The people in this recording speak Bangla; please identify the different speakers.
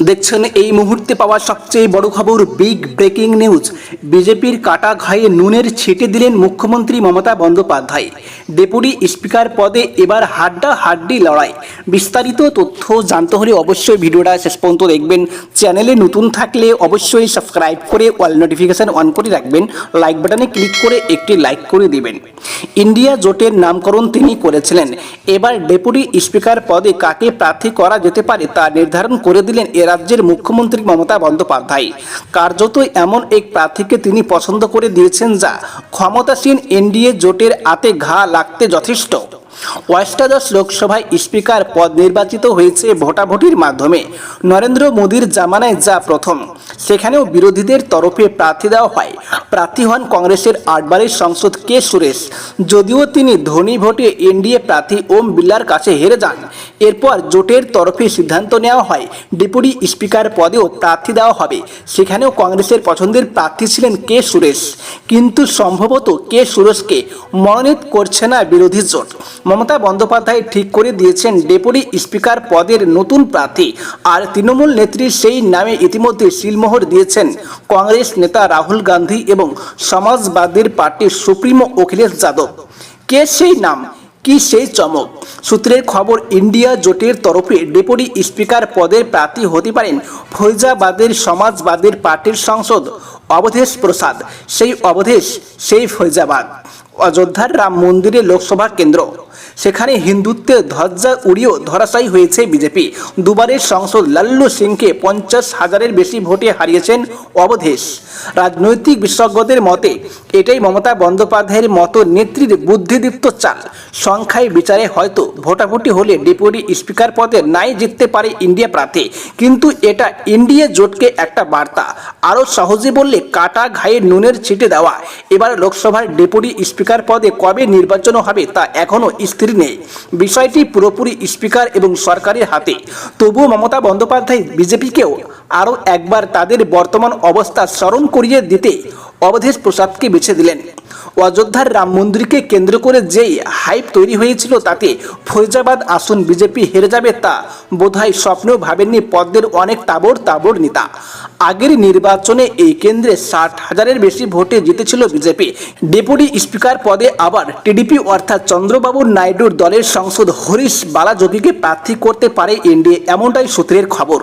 Speaker 1: দেখছেন এই মুহূর্তে পাওয়া সবচেয়ে বড় খবর বিগ ব্রেকিং নিউজ বিজেপির কাটা ঘায়ে নুনের ছিটে দিলেন মুখ্যমন্ত্রী মমতা বন্দ্যোপাধ্যায়। ডেপুটি স্পিকার পদে এবার হাড্ডা হাড্ডি লড়াই। বিস্তারিত তথ্য জানতে হলে অবশ্যই ভিডিওটা শেষ পর্যন্ত দেখবেন। চ্যানেলে নতুন থাকলে অবশ্যই সাবস্ক্রাইব করে অল নোটিফিকেশন অন করে রাখবেন। লাইক বাটনে ক্লিক করে একটি লাইক করে দিবেন। ইন্ডিয়া জোটের নামকরণ তিনি করেছিলেন। এবার ডেপুটি স্পিকার পদে কাকে প্রার্থী করা যেতে পারে তা নির্ধারণ করে দিলেন রাজ্যের মুখ্যমন্ত্রী মমতা বন্দ্যোপাধ্যায়। কার্যত এমন এক প্রার্থীকে তিনি পছন্দ করে দিয়েছেন যা ক্ষমতাসীন এনডিএ জোটের আতে ঘা লাগতে যথেষ্ট। অষ্টাদশ লোকসভায় স্পিকার পদ নির্বাচিত হয়েছে ভোটাভুটির মাধ্যমে। নরেন্দ্র মোদীর জামানায় যা প্রথম। সেখানেও বিরোধীদের তরফে প্রার্থী দেওয়া হয়। প্রার্থী হন কংগ্রেসের আটবারের সংসদ কে সুরেশ। যদিও তিনি ধনী ভোটে এনডিএ প্রার্থী ওম বিল্লার কাছে হেরে যান। এরপর জোটের তরফে সিদ্ধান্ত নেওয়া হয়, ডেপুটি স্পিকার পদেও প্রার্থী দেওয়া হবে। সেখানেও কংগ্রেসের পছন্দের প্রার্থী ছিলেন কে সুরেশ। কিন্তু সম্ভবত কে সুরেশকে মনোনীত করছে না বিরোধী জোট। মমতা বন্দ্যোপাধ্যায় ঠিক করে দিয়েছেন ডেপুটি স্পিকার পদের নতুন প্রার্থী। আর তৃণমূল নেত্রী সেই নামে ইতিমধ্যে সিলমোহর দিয়েছেন কংগ্রেস নেতা রাহুল গান্ধী এবং সমাজবাদীর পার্টির সুপ্রিমো অখিলেশ যাদব। কে সেই নাম? কি সেই চমক? সূত্রের খবর, ইন্ডিয়া জোটের তরফে ডেপুটি স্পিকার পদের প্রার্থী হতে পারেন ফৈজাবাদের সমাজবাদীর পার্টির সংসদ অবধেশ প্রসাদ। সেই অবধেশ, সেই ফৈজাবাদ। অযোধ্যার রাম মন্দিরে লোকসভা কেন্দ্র। সেখানে হিন্দুত্বের ধ্বজা উড়িয়েও ধরাশায়ী হয়েছে বিজেপি। দুবারের সংসদ লাল্লু সিংকে পঞ্চাশ হাজারের বেশি ভোটে হারিয়েছেন অবধেশ। রাজনৈতিক বিশেষজ্ঞদের মতে এটাই মমতা বন্দ্যোপাধ্যায়ের মতো নেত্রীর বুদ্ধিদীপ্ত চাল। সংখ্যায় বিচারে হয়তো ভোটাভুটি হলে ডেপুটি স্পিকার পদে নাই জিততে পারে ইন্ডিয়া প্রার্থী। কিন্তু এটা ইন্ডিয়া জোটকে একটা বার্তা। আরও সহজে বললে কাটা ঘায়ে নুনের ছিটে দেওয়া। এবার লোকসভার ডেপুটি স্পিকার পদে কবে নির্বাচন হবে তা এখনও স্থির নেই। বিষয়টি পুরোপুরি স্পিকার এবং সরকারের হাতে। তবুও মমতা বন্দ্যোপাধ্যায় বিজেপিকেও আরও একবার তাদের বর্তমান অবস্থা স্মরণ করিয়ে দিতে অবধেশ প্রসাদকে বেছে দিলেন। অযোধ্যার রাম মন্দিরকে কেন্দ্র করে যেই হাইপ তৈরি হয়েছিল তাতে ফৈজাবাদ আসন বিজেপি হেরে যাবে তা বোধহয় স্বপ্নেও ভাবেননি পদ্মের অনেক তাবর তাবর নেতা। আগের নির্বাচনে এই কেন্দ্রে ষাট হাজারের বেশি ভোটে জিতেছিল বিজেপি। ডেপুটি স্পিকার পদে আবার টিডিপি অর্থাৎ চন্দ্রবাবু নাইডুর দলের সংসদ হরিশ বালাযোগীকে প্রার্থী করতে পারে এনডিএ, এমনটাই সূত্রের খবর।